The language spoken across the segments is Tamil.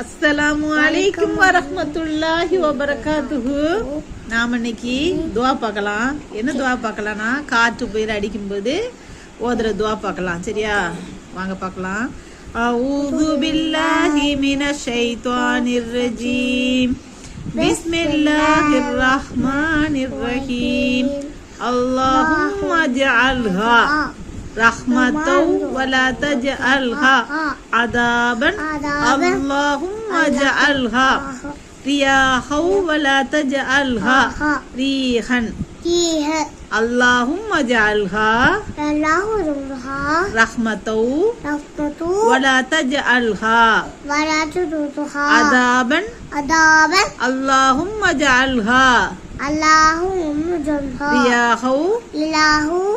அஸ்ஸலாமு அலைக்கும் வரஹ்மத்துல்லாஹி வபரகாத்துஹு. நாம இன்னைக்கு துவா பார்க்கலாம். என்ன துவா பார்க்கலாம்னா காற்று புயல் அடிக்கும்போது ஓதுற துவா பார்க்கலாம். சரியா? வாங்க பார்க்கலாம். அஊது பில்லாஹி மினஷ் ஷைத்தானிர் ரஜீம். பிஸ்மில்லாஹிர் ரஹ்மானிர் ரஹீம். அல்லாஹும்ம ஜஅல்ஹா. رحمة ولا تجعلها عذابا. اللهم اجعلها رياحا ولا تجعلها ريحا. اللهم اجعلها رحمة ولا تجعلها عذابا. اللهم اجعلها اللهم جنها رياحا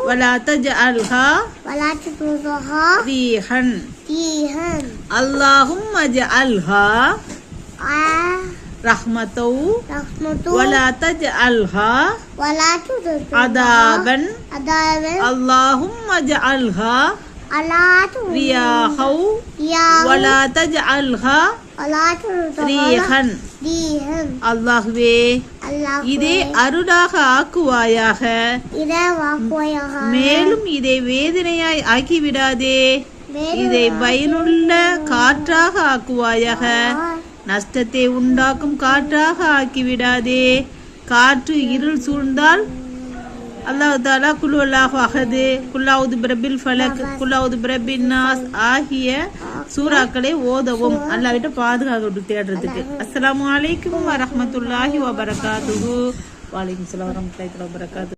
ولا تجعلها ولا تجعلها ريحا. ريحا. اللهم اجعلها آه. رحمة رحمة ولا تجعلها ولا تجعلها عذابا. عذابا. اللهم اجعلها ولا تجعلها رياحا. ولا تجعلها ريحا. ريحاً. الله இதை அருளாக ஆக்குவாயாக. மேலும் இதை வேதனையாய் ஆக்கிவிடாதே. இதை பயனுள்ள காற்றாக ஆக்குவாயாக. நஷ்டத்தை உண்டாக்கும் காற்றாக ஆக்கிவிடாதே. காற்று இருள் சூழ்ந்தால் அல்லாஹு தாலா குல்லு அகது. குல்லாவுது பிரபில் ஃபலக் குல்லாவுது பிரபின் நாஸ் ஆகிய சூறாக்களை ஓதவும் அல்லாஹ்விட்ட பாதுகாக்க தேடுறதுக்கு. அஸ்ஸலாமு அலைக்கும் வரமத்துல்லாஹி வபரகாத்து வலைக்கும் சலாம் வரஹ்மத்துல்லாஹி வபரகாத்து